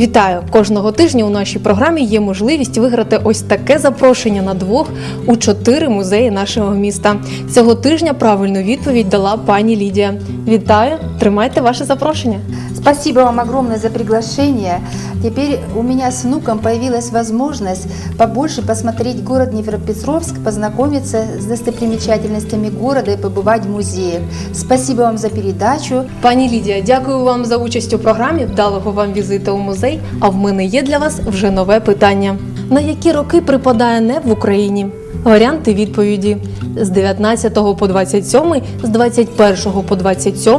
Вітаю! Кожного тижня у нашій програмі є можливість виграти ось таке запрошення на двох у чотири музеї нашого міста. Цього тижня правильну відповідь дала пані Лідія. Вітаю! Тримайте ваше запрошення. Спасибо вам огромное за приглашение. Теперь у меня с внуком появилась возможность побольше посмотреть город Днепропетровск, познакомиться с достопримечательностями города и побывать в музеях. Спасибо вам за передачу. Пані Лідія, дякую вам за участь у програмі. Вдалого вам візиту у музей. А в мене є для вас вже нове питання: на які роки припадає НЕП в Україні? Варіанти відповіді: з 19 по 27, з 21 по 27,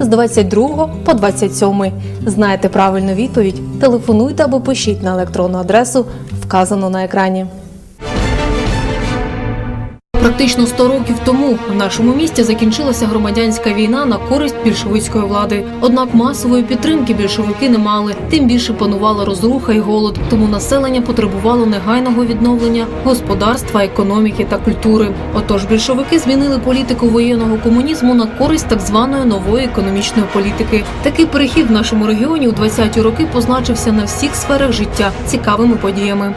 з 22 по 27. Знаєте правильну відповідь? Телефонуйте або пишіть на електронну адресу, вказану на екрані. Практично 100 років тому в нашому місті закінчилася громадянська війна на користь більшовицької влади. Однак масової підтримки більшовики не мали. Тим більше панувала розруха і голод. Тому населення потребувало негайного відновлення господарства, економіки та культури. Отож, більшовики змінили політику воєнного комунізму на користь так званої нової економічної політики. Такий перехід в нашому регіоні у 20-ті роки позначився на всіх сферах життя цікавими подіями.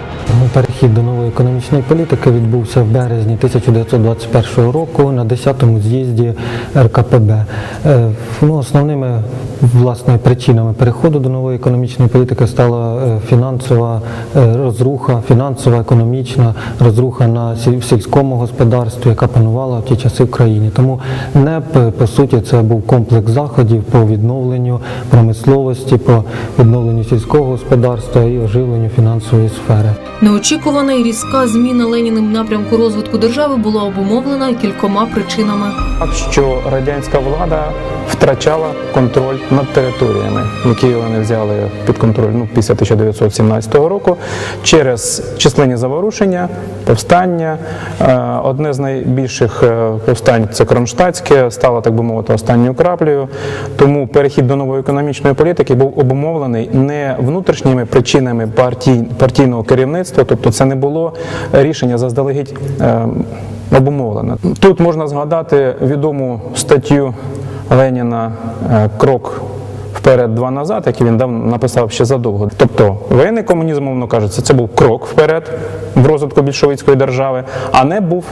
Перехід до нової економічної політики відбувся в березні 1921 року на 10-му з'їзді РКПБ. Е, Ну, основними власне причинами переходу до нової економічної політики стала е, фінансова е, розруха, фінансова, економічна розруха на сільському господарстві, яка панувала в ті часи в країні. Тому НЕП, по суті, це був комплекс заходів по відновленню промисловості, по відновленню сільського господарства і оживленню фінансової сфери. Неочікувана і різка зміна Леніним напрямку розвитку держави була обумовлена кількома причинами. Що радянська влада втрачала контроль над територіями, які вони взяли під контроль ну, після 1917 року, через численні заворушення, повстання. Е, Одне з найбільших е, повстань це Кронштадтське, стало, так би мовити, останньою краплею. Тому перехід до нової економічної політики був обумовлений не внутрішніми причинами партій, партійного керівництва, тобто це не було рішення заздалегідь. Обумовлена. Тут можна згадати відому статтю Леніна е, Крок вперед, два назад, який він дав написав ще задовго. Тобто воєнний комунізм, мовно кажучи, це був крок вперед в розвитку більшовицької держави, а не був.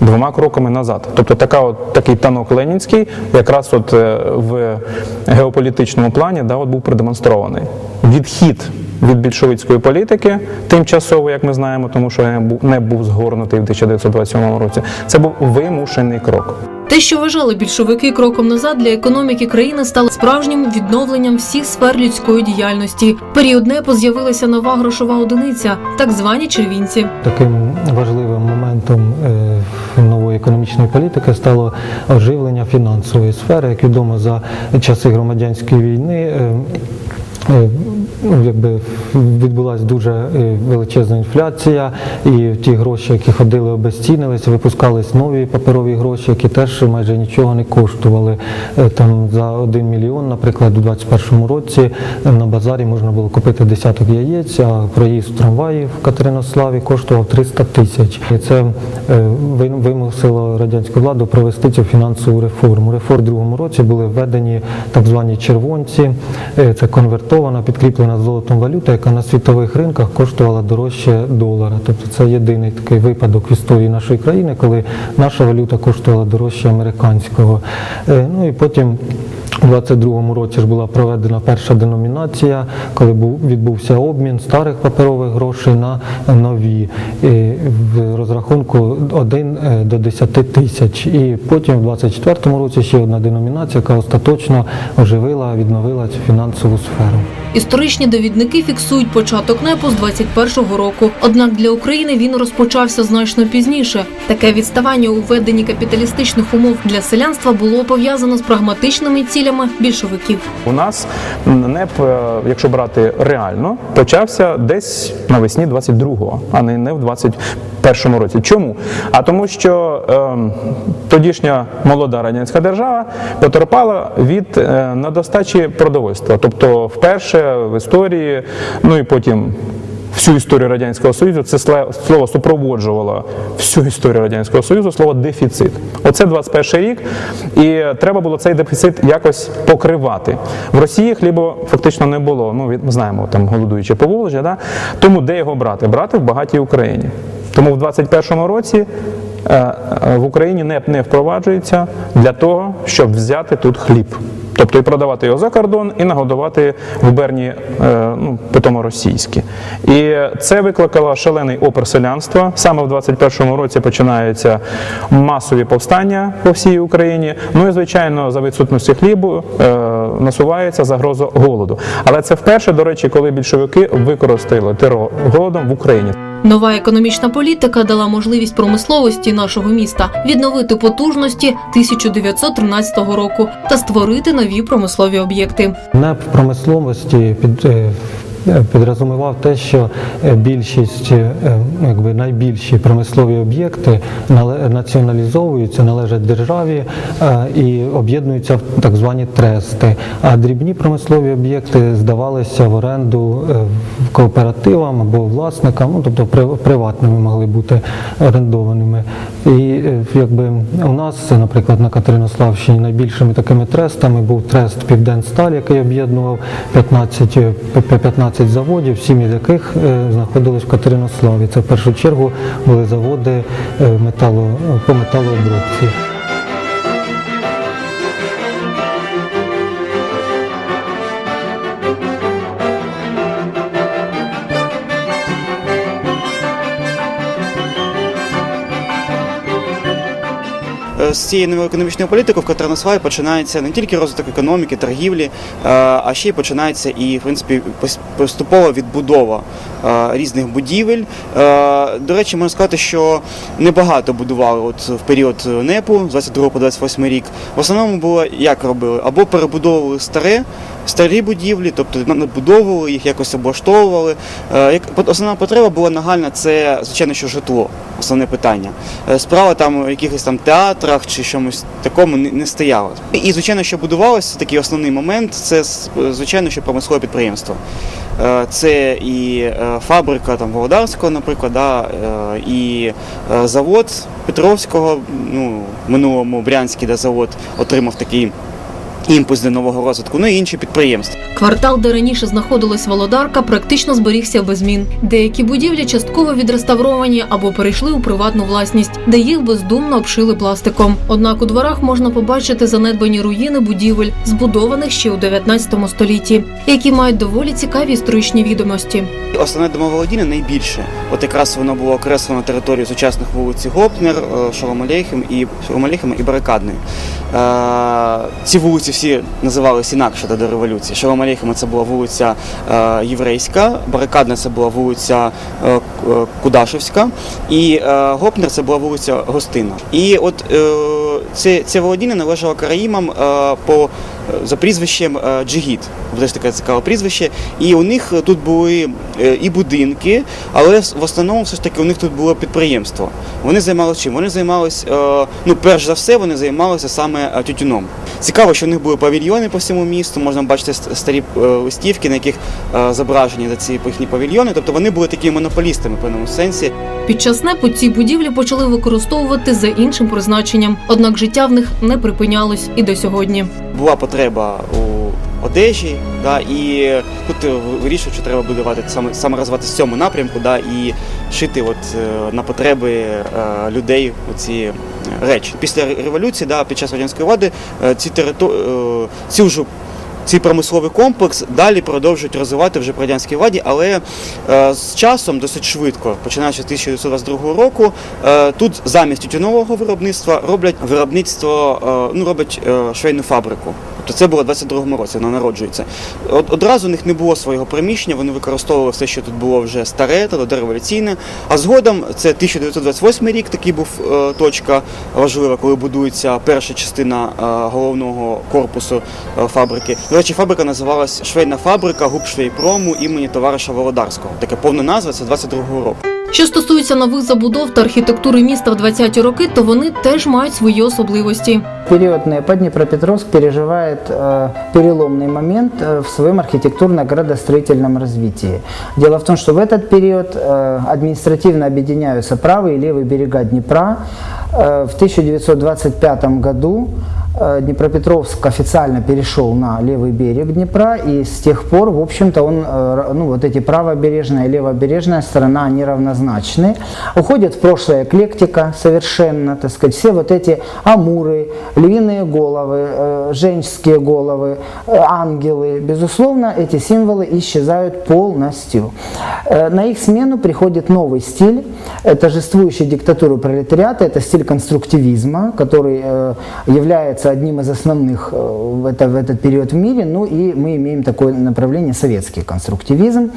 Двома кроками назад, тобто така от такий танок ленінський, якраз от е, в геополітичному плані да, от був продемонстрований відхід від більшовицької політики, тимчасово, як ми знаємо, тому що не був, не був згорнутий в 1927 році. Це був вимушений крок. Те, що вважали більшовики кроком назад для економіки країни, стало справжнім відновленням всіх сфер людської діяльності. Період НЕПу з'явилася нова грошова одиниця, так звані червінці. Таким важливим моментом е, нової економічної політики стало оживлення фінансової сфери. Як відомо, за часи громадянської війни е, е, ну, якби відбулася дуже е, величезна інфляція, і ті гроші, які ходили, обезцінилися, випускались нові паперові гроші, які теж майже нічого не коштували. Е, Там за 1 мільйон, наприклад, у 2021 році е, на базарі можна було купити десяток яєць, а проїзд в трамваї в Катеринославі коштував 300 тисяч. І це вимусило радянську владу провести цю фінансову реформу. У другому році були введені так звані червонці. Це конвертована, підкріплена золотом валюта, яка на світових ринках коштувала дорожче долара. Тобто це єдиний такий випадок в історії нашої країни, коли наша валюта коштувала дорожче американського. Е, Ну і потім у 22-му році ж була проведена перша деномінація, коли був відбувся обмін старих паперових грошей на нові в розрахунку 1 до 10 тисяч. І потім в 24-му році ще одна деномінація, яка остаточно оживила, відновила цю фінансову сферу. Історичні довідники фіксують початок НЕПу з 21-го року. Однак для України він розпочався значно пізніше. Таке відставання у введенні капіталістичних умов для селянства було пов'язано з прагматичними цілями більшовиків. У нас НЕП, е, якщо брати реально, почався десь навесні 22-го, а не в 21-му році. Чому? А тому, що ем, тодішня молода радянська держава потерпала від е, недостачі продовольства. Тобто, вперше в історії, ну і потім всю історію радянського союзу. Це слово супроводжувало всю історію радянського союзу. Слово дефіцит. Оце 21 рік, і треба було цей дефіцит якось покривати. В Росії хлібу фактично не було. Ну ми знаємо там голодуюче Поволжя, да? тому де його брати? Брати в багатій Україні. Тому в 21 році в Україні НЕП не впроваджується для того, щоб взяти тут хліб. Тобто і продавати його за кордон, і нагодувати губернії, е, ну, питомо російські. І це викликало шалений опір селянства. Саме в 21-му році починаються масові повстання по всій Україні. Ну і звичайно, за відсутності хлібу е, насувається загроза голоду. Але це вперше, до речі, коли більшовики використали терор голодом в Україні. Нова економічна політика дала можливість промисловості нашого міста відновити потужності 1913 року та створити нові промислові об'єкти. На промисловості під, е, підрозумівав те, що е, більшість, е, ну, якби найбільші промислові об'єкти націоналізовуються, належать державі е, і об'єднуються в так звані трести. А дрібні промислові об'єкти здавалися в оренду е, кооперативам або власникам, ну, тобто приватними могли бути орендованими. І е, якби у нас, наприклад, на Катеринославщині найбільшими такими трестами був трест Південсталь, який об'єднував 15, е, п- п- 15 заводів, сім із яких е, знаходились в Катеринославі. Це в першу чергу були заводи металу по металообробці. З цієї нової економічної політики в Катеринославі починається не тільки розвиток економіки, торгівлі, е, а ще й починається і в принципі поступова відбудова е, різних будівель. Е, До речі, можна сказати, що небагато будували от в період НЕПу з 22 по 28 рік. В основному було як робили? Або перебудовували старе. Старі будівлі, тобто надбудовували їх, якось облаштовували. Е, основна потреба була нагальна, це звичайно, що житло, основне питання. Е, Справа там в якихось там театрах чи чомусь такому не, стояла. І звичайно, що будувалося такий основний момент, це звичайно, що промислове підприємство. Е, Це і фабрика там Володарського, наприклад, да, і завод Петровського, ну в минулому Брянський да, завод отримав такий імпульс до нового розвитку, ну і інші підприємства. Квартал, де раніше знаходилась володарка, практично зберігся без змін. Деякі будівлі частково відреставровані або перейшли у приватну власність, де їх бездумно обшили пластиком. Однак у дворах можна побачити занедбані руїни будівель, збудованих ще у 19 столітті, які мають доволі цікаві історичні відомості. Основне домоволодіння найбільше. От якраз воно було окреслено на території сучасних вулиці Гопнер, е, і Шоломалейхем і Барикадної. Е, Ці вулиці всі називались інакше до революції. Шоломалейхема це була вулиця е, Єврейська, Барикадна це була вулиця е, е, Кудашевська, і Гопнер це була вулиця Гостина. І от це, це володіння належало Караїмам по за прізвищем е, Джигіт. Теж таке цікаве прізвище. І у них тут були е, і будинки, але в основному все ж таки у них тут було підприємство. Вони займалися чим? Вони займалися, е, ну перш за все, вони займалися саме е, тютюном. Цікаво, що у них були павільйони по всьому місту. Можна бачити старі е, листівки, на яких е, зображені за ці їхні павільйони. Тобто вони були такими монополістами в певному сенсі. Під час НЕПу ці будівлі почали використовувати за іншим призначенням, однак життя в них не припинялось і до сьогодні. була потреба у одежі, да, і тут е, вирішив, що треба будувати саме, саме розвивати в цьому напрямку, да, і шити от, е, на потреби е, людей ці е, речі. Після революції, да, під час радянської влади, ці територ... ці вже Цей промисловий комплекс далі продовжують розвивати вже при радянській владі, але е, з часом досить швидко, починаючи з 1922 року, е, тут замість тютюнового виробництва роблять виробництво, е, ну роблять е, швейну фабрику. Тобто це було в 22-му році, вона народжується. Одразу у них не було свого приміщення, вони використовували все, що тут було вже старе, тобто дореволюційне. А згодом це 1928 рік, такий був е, точка важлива, коли будується перша частина е, головного корпусу е, фабрики. До речі, фабрика називалась Швейна фабрика губшвейпрому імені товариша Володарського. Таке повна назва це 22-го року. Що стосується нових забудов та архітектури міста в 20-ті роки, то вони теж мають свої особливості. период НЭПа Днепропетровск переживает э, переломный момент э, в своем архитектурно-градостроительном развитии. Дело в том, что в этот период э, административно объединяются правый и левый берега Днепра. Э, в 1925 году э, Днепропетровск официально перешел на левый берег Днепра, и с тех пор, в общем-то, он, э, ну, вот эти правобережная и левобережная сторона, они равнозначны. Уходит в прошлое эклектика совершенно, так сказать, все вот эти амуры, львиные головы, э, женские головы, э, ангелы, безусловно, эти символы исчезают полностью. Э, На их смену приходит новый стиль, э, торжествующий диктатуру пролетариата, это стиль конструктивизма, который э, является одним из основных э, в, это, в этот период в мире, ну и мы имеем такое направление советский конструктивизм.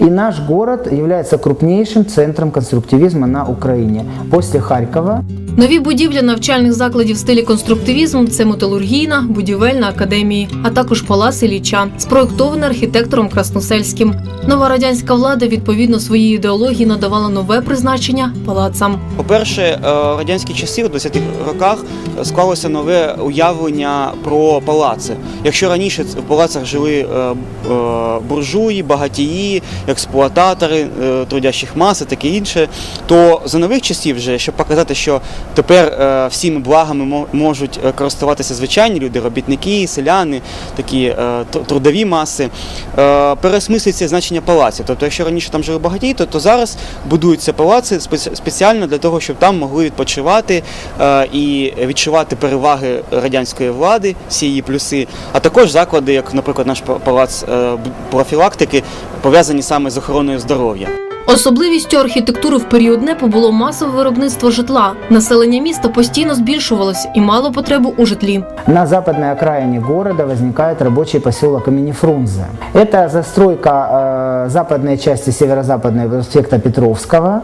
И наш город является крупнейшим центром конструктивизма на Украине. После Харькова Нові будівлі навчальних закладів в стилі конструктивізм це металургійна, будівельна академії, а також палац Ілліча, спроєктований архітектором Красносельським. Нова радянська влада відповідно своїй ідеології надавала нове призначення палацам. По-перше, е, в радянські часи, в 20-х роках, е, склалося нове уявлення про палаци. Якщо раніше в палацах жили е, е, буржуї, багатії, експлуататори е, трудящих мас і таке інше, то за нових часів, вже, щоб показати, що тепер е, всіми благами можуть е, користуватися звичайні люди, робітники, селяни, такі е, трудові маси, переосмислюється значення палаців. Тобто, якщо раніше там жили багатії, то, то зараз будуються палаци спеціально для того, щоб там могли відпочивати і відчувати переваги радянської влади, всі її плюси, а також заклади, як, наприклад, наш палац профілактики, пов'язані саме з охороною здоров'я. Особливістю архітектури в період НЕПу було масове виробництво житла. Населення міста постійно збільшувалось і мало потребу у житлі. На западной окраине города возникает рабочий поселок имени Фрунзе. Это застройка э, западной части северо-западной проспекта Петровского.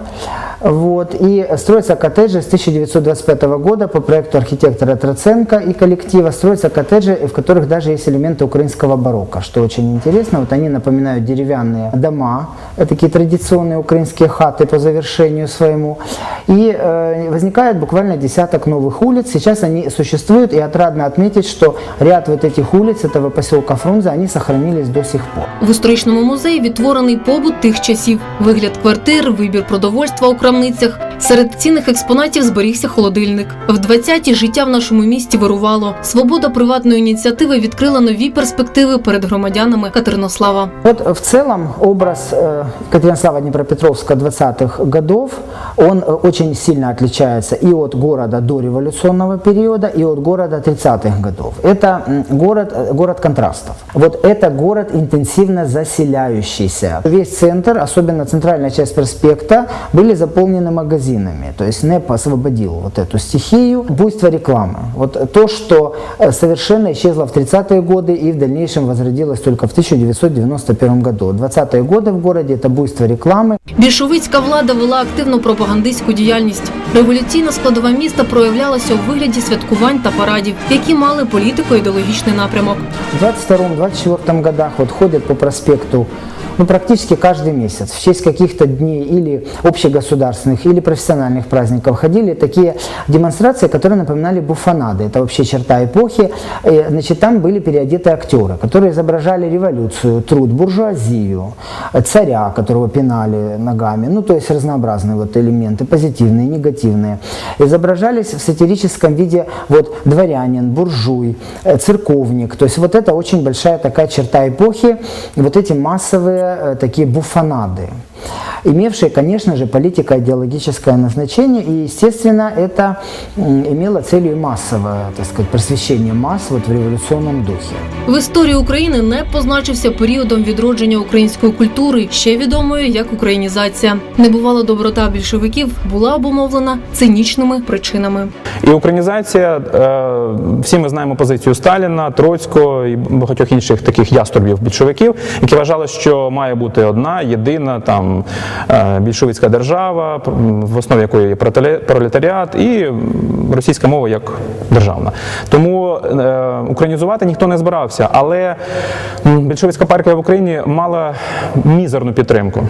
Вот, и строятся коттеджи с 1925 года по проекту архитектора Троценко и коллектива. Строятся коттеджи, в которых даже есть элементы украинского барокко, что очень интересно. Вот они напоминают деревянные дома, э, такие традиционные украинские хаты по завершению своему. И э, возникает буквально десяток новых улиц. Сейчас они существуют, и отрадно отметить, что ряд вот этих улиц этого поселка Фрунзе, они сохранились до сих пор. В історичному музеї відтворений побут тих часів, вигляд квартир, вибір продовольства у крамницях. Серед цінних експонатів зберігся холодильник. В 20-ті життя в нашому місті вирувало. Свобода приватної ініціативи відкрила нові перспективи перед громадянами Катеринослава. Вот в целом образ э, Екатеринослава Днепропетровска 20-х годов, он э, очень сильно отличается и от города до революционного периода, и от города 30-х годов. Это город, э, город контрастов. Вот это город интенсивно заселяющийся. Весь центр, особенно центральная часть проспекта, были заполнены магазинами. То есть НЭП освободил вот эту стихию. Буйство рекламы. Вот то, что э, совершенно исчезло в 30-е годы и в дальнейшем возродилось только в 1991 году. 20-е годы в городе это буйство рекламы. Більшовицька влада вела активну пропагандистську діяльність. Революційна складова міста проявлялася у вигляді святкувань та парадів, які мали політико-ідеологічний напрямок. У 22-24 годах вот ходят по проспекту ну, практически каждый месяц в честь каких-то дней или общегосударственных, или профессиональных праздников ходили такие демонстрации, которые напоминали буфонады. Это вообще черта эпохи. Э, Значит, там были переодеты актеры, которые изображали революцию, труд, буржуазию, царя, которого пинали ногами, ну, то есть разнообразные вот элементы, позитивные, негативные. Изображались в сатирическом виде вот дворянин, буржуй, э, церковник. То есть вот это очень большая такая черта эпохи, вот эти массовые э, такие буфонады имевшие, конечно же, политико-идеологическое назначение, и, естественно, это имело целью массовое, так сказать, просвещение масс вот в революционном духе. В історії України не позначився періодом відродження української культури, ще відомою як українізація. Небувала доброта більшовиків була обумовлена цинічними причинами. І українізація, е, всі ми знаємо позицію Сталіна, Троцького і багатьох інших таких яструбів більшовиків, які вважали, що має бути одна єдина там більшовицька держава, в основі якої є пролетаріат і російська мова як державна. Тому е, українізувати ніхто не збирався, але більшовицька партія в Україні мала мізерну підтримку.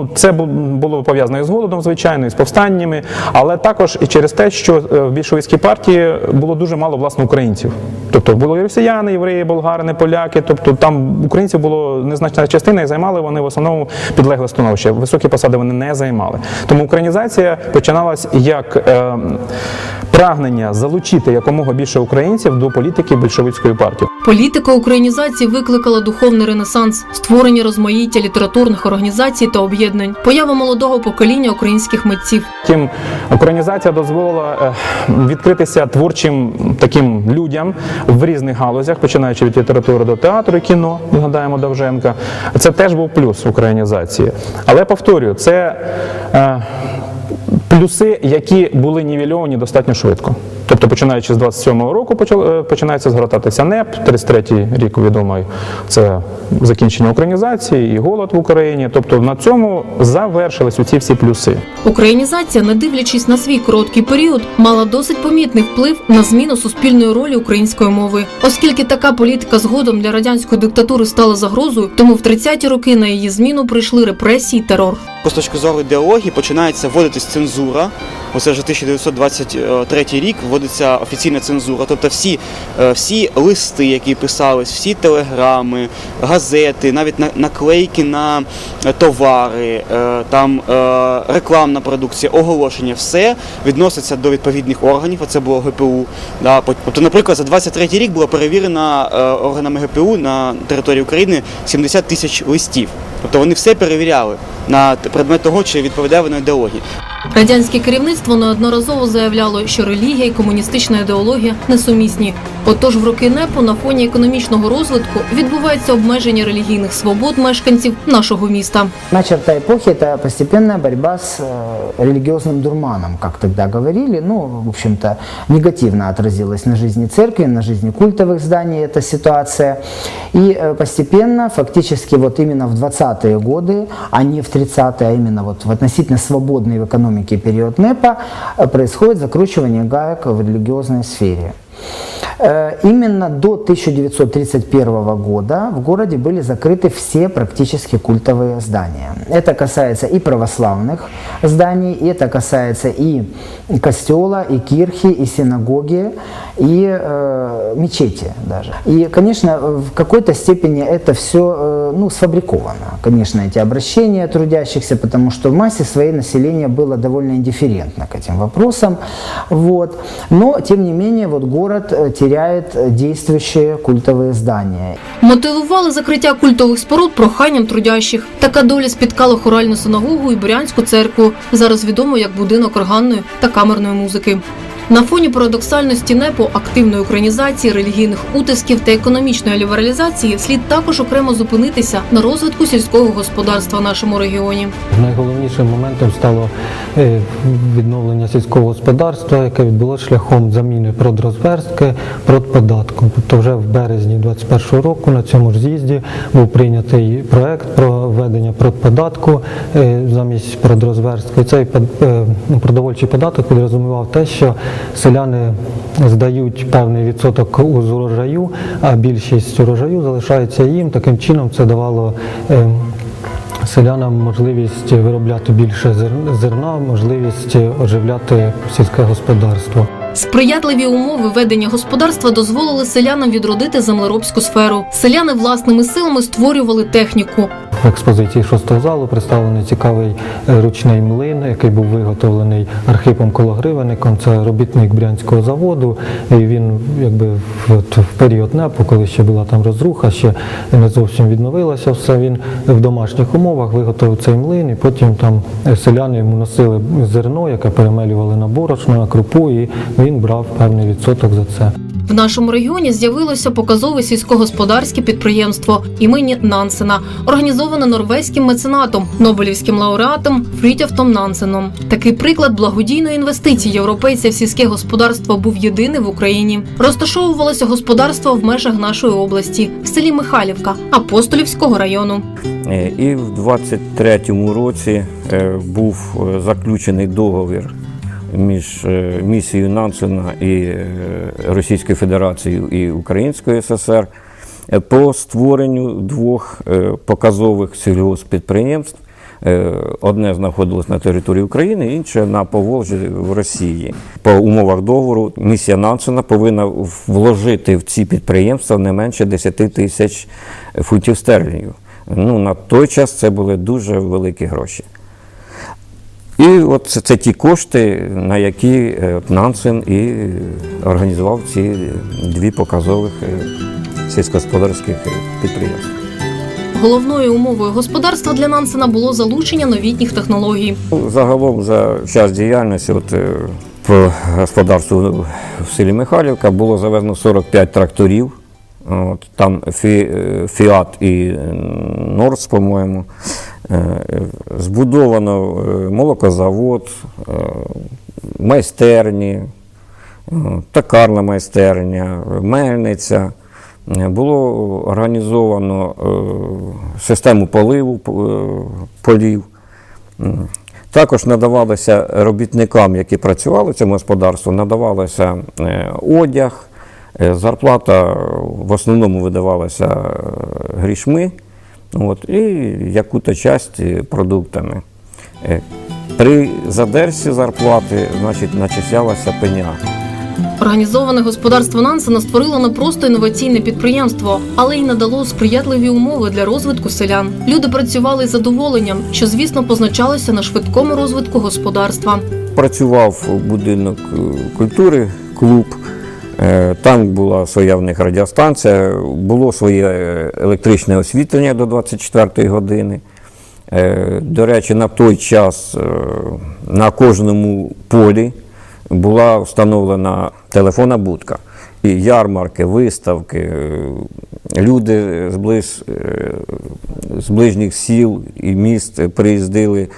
Ну, це бу- було пов'язано і з голодом, звичайно, і з повстаннями, але також і через те, що е, в більшовицькій партії було дуже мало власне українців. Тобто були росіяни, євреї, болгари, поляки. Тобто там українців було незначна частина, і займали вони в основному підлегле становище. Високі посади вони не займали. Тому українізація починалась як е, прагнення залучити якомога більше українців до політики більшовицької партії. Політика українізації викликала духовний ренесанс, створення розмаїття літературних організацій та об'єднань, поява молодого покоління українських митців. Втім, українізація дозволила е, відкритися творчим таким людям в різних галузях, починаючи від літератури до театру і кіно, згадаємо Довженка. Це теж був плюс українізації. Але повторюю, це е, плюси, які були нівельовані достатньо швидко. Тобто, починаючи з 27-го року, почал- е, починається згортатися НЕП, 33-й рік відомий, це закінчення українізації і голод в Україні. Тобто на цьому завершились ці всі плюси. Українізація, не дивлячись на свій короткий період, мала досить помітний вплив на зміну суспільної ролі української мови. Оскільки така політика згодом для радянської диктатури стала загрозою, тому в 30-ті роки на її зміну прийшли репресії, терор. З точки зору ідеології починається вводитись цензура. Оце вже 1923 рік вводиться офіційна цензура. Тобто всі, е, всі листи, які писались, всі телеграми, газети, навіть на- наклейки на е, товари, е, там рекламна продукція, оголошення, все відноситься до відповідних органів. Оце було ГПУ. Тобто, наприклад, за 23 рік було перевірено органами ГПУ на території України 70 тисяч листів. Тобто вони все перевіряли на предмет того, чи відповідає воно ідеології. Радянське керівництво неодноразово заявляло, що релігія і комуністична ідеологія несумісні. Отож, в роки НЕПу на фоні економічного розвитку відбувається обмеження релігійних свобод мешканців нашого міста. Одна черта эпохи – это постепенная борьба с э, религиозным дурманом, как тогда говорили. Ну, в общем-то, негативно отразилась на жизни церкви, на жизни культовых зданий эта ситуация. И э, постепенно, фактически вот именно в 20-е годы, а не в 30-е, а именно вот в относительно свободный в экономике период НЭПа, э, происходит закручивание гаек в религиозной сфере. Э, Именно до 1931 года в городе были закрыты все практически культовые здания. Это касается и православных зданий, и это касается и костела, и кирхи, и синагоги, и э, мечети даже. И, конечно, в какой-то степени это все ну, сфабриковано. Конечно, эти обращения трудящихся, потому что в массе своей население было довольно индифферентно к этим вопросам. Вот. Но, тем не менее, вот город э, теряет действующие культовые здания. Мотивували закриття культових споруд проханням трудящих. Така доля спіткала хоральну синагогу і Бурянську церкву, зараз відомо як будинок органної та камерної музики. На фоні парадоксальності НЕПу, активної українізації, релігійних утисків та економічної лібералізації слід також окремо зупинитися на розвитку сільського господарства в нашому регіоні. Найголовнішим моментом стало е, відновлення сільського господарства, яке відбулося шляхом заміни продрозверстки продподатком. Тобто вже в березні 2021 року на цьому ж з'їзді був прийнятий проект про введення продподатку е, замість продрозверстки. Цей е, ну, продовольчий податок підрозумівав те, що селяни здають певний відсоток з урожаю, а більшість урожаю залишається їм. Таким чином це давало е, селянам можливість виробляти більше зер- зерна, можливість оживляти сільське господарство. Сприятливі умови ведення господарства дозволили селянам відродити землеробську сферу. Селяни власними силами створювали техніку. В експозиції шостого залу представлений цікавий е, ручний млин, який був виготовлений Архипом Кологривенником. Це робітник Брянського заводу. І він якби в період НЕПу, коли ще була там розруха, ще не зовсім відновилося все. Він в домашніх умовах виготовив цей млин, і потім там е, селяни йому носили зерно, яке перемелювали на борошно, на крупу, і він брав певний відсоток за це. В нашому регіоні з'явилося показове сільськогосподарське підприємство імені Нансена, організоване норвезьким меценатом, Нобелівським лауреатом Фрітьофтом Нансеном. Такий приклад благодійної інвестиції європейця в сільське господарство був єдиний в Україні. Розташовувалося господарство в межах нашої області, в селі Михайлівка Апостолівського району. Е, І в 23-му році е, був е, заключений договір між е, місією Нансена і е, Російською Федерацією і Українською ССР е, по створенню двох показових сільгоспідприємств Одне знаходилось на території України, інше на Поволжі в Росії. По умовах договору місія Нансена повинна вложити в ці підприємства не менше 10 тисяч фунтів стерлінгів. Ну, на той час це були дуже великі гроші. І от це, це ті кошти, на які е, Нансен і е, організував ці дві показових е, сільськогосподарських підприємства. Головною умовою господарства для Нансена було залучення новітніх технологій. Ну, Загалом за час діяльності от, по господарству в селі Михайлівка було завезено 45 тракторів. От, там Фі, Фіат і Норс, по-моєму. Е, Збудовано е, молокозавод, е, майстерні, токарна майстерня, мельниця. Було організовано систему поливу полів. Також надавалося робітникам, які працювали в цьому господарстві, надавалося одяг, зарплата в основному видавалася грішми, от, і яку-то часть е, продуктами. Е, При задержці зарплати значить, начислялася пеня. Організоване господарство Нансена створило не просто інноваційне підприємство, але й надало сприятливі умови для розвитку селян. Люди працювали з задоволенням, що звісно позначалося на швидкому розвитку господарства. Працював будинок е, культури, клуб. Е, Там була своя в них радіостанція, було своє е, електричне освітлення до 24-ї години. Е, До речі, на той час на кожному полі була встановлена телефонна будка. І ярмарки, виставки, люди з, ближ, з ближніх сіл і міст приїздили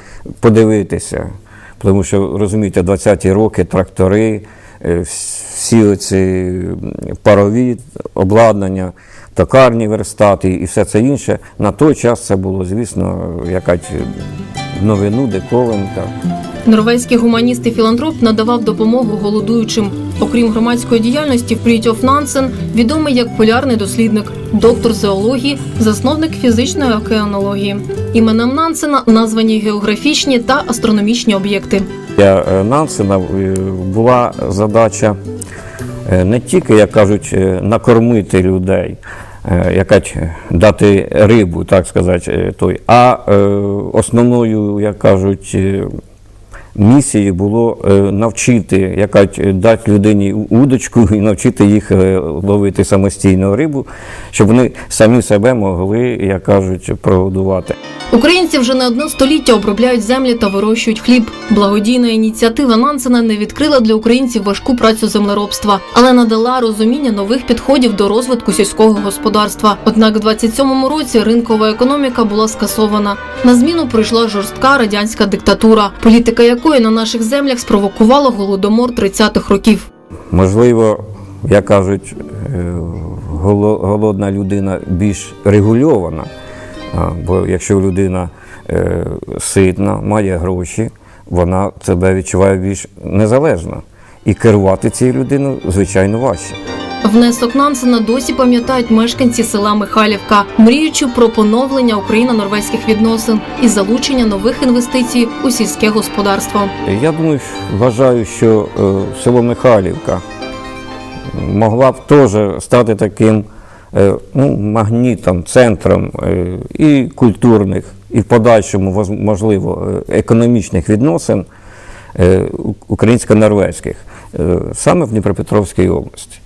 подивитися. Тому що, розумієте, 20-ті роки трактори, всі ці парові обладнання, токарні верстати і все це інше. На той час це було, звісно, якась новину, диковинка. Норвезький гуманіст і філантроп надавав допомогу голодуючим. Окрім громадської діяльності, Фрітьоф Нансен відомий як полярний дослідник, доктор зоології, засновник фізичної океанології. Іменем Нансена названі географічні та астрономічні об'єкти. Для е, Нансена е, була задача е, не тільки, як кажуть, накормити людей, якась дати рибу, так сказати, той, а основною, як кажуть, е, місією було е, навчити, якась дати людині удочку і навчити їх е, ловити самостійно рибу, щоб вони самі себе могли, як кажуть, прогодувати. Українці вже не одне століття обробляють землі та вирощують хліб. Благодійна ініціатива Нансена не відкрила для українців важку працю землеробства, але надала розуміння нових підходів до розвитку сільського господарства. Однак, в 27-му році ринкова економіка була скасована. На зміну прийшла жорстка радянська диктатура, політика якої на наших землях спровокувало голодомор 30-х років. Можливо, як кажуть, е, голодна людина більш регульована. Бо якщо людина е, ситна, має гроші, вона себе відчуває більш незалежно. І керувати цією людиною, звичайно, важче. Внесок Нансена досі пам'ятають мешканці села Михайлівка, мріючи про поновлення Україно-норвезьких відносин і залучення нових інвестицій у сільське господарство. Я думаю, вважаю, що е, село Михайлівка могла б теж стати таким е, ну, магнітом, центром е, і культурних, і в подальшому, можливо, економічних відносин українсько-норвезьких, саме в Дніпропетровській області.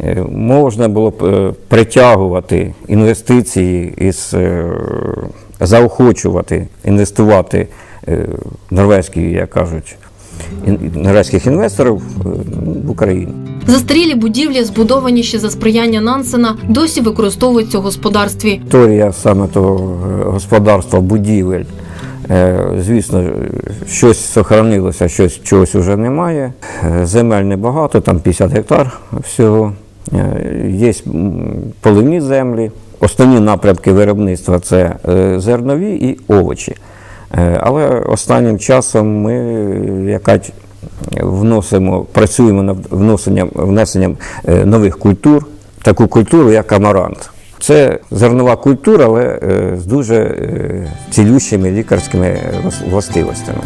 Е, Можна було б е, притягувати інвестиції із е, заохочувати інвестувати е, норвезькі, як кажуть, норвезьких інвесторів е, в Україну. Застарілі будівлі, збудовані ще за сприяння Нансена, досі використовуються у господарстві. Історія саме того е, господарства, будівель. Е, Звісно, щось сохранилося, щось чогось вже немає. Е, Земель небагато, там 50 гектар всього. Е, Є поливні землі. Основні напрямки виробництва це зернові і овочі. Але останнім часом ми якась вносимо, працюємо над вносенням, внесенням нових культур, таку культуру, як амарант. Це зернова культура, але е, з дуже е, цілющими лікарськими влас- властивостями.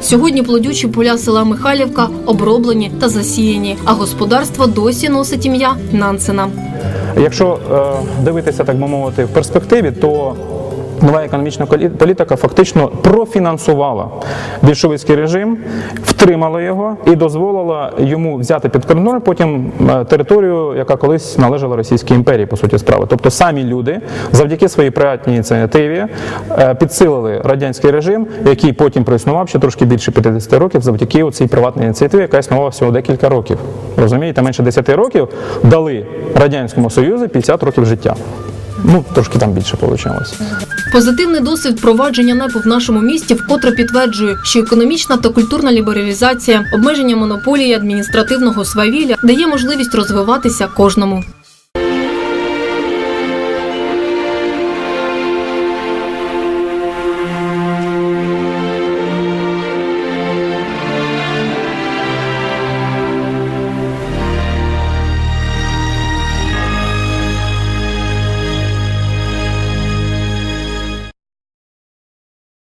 Сьогодні плодючі поля села Михайлівка оброблені та засіяні, а господарство досі носить ім'я Нансена. Якщо е, дивитися, так би мовити, в перспективі, то нова економічна політика фактично профінансувала більшовицький режим, втримала його і дозволила йому взяти під контроль потім е, територію, яка колись належала Російській імперії, по суті справи. Тобто самі люди завдяки своїй приватній ініціативі е, підсилили радянський режим, який потім проіснував ще трошки більше 50 років, завдяки цій приватній ініціативі, яка існувала всього декілька років. Розумієте, менше 10 років дали Радянському Союзу 50 років життя. Ну, трошки там більше вийшло. Позитивний досвід впровадження НЕПу в нашому місті вкотре підтверджує, що економічна та культурна лібералізація, обмеження монополії адміністративного свавілля дає можливість розвиватися кожному.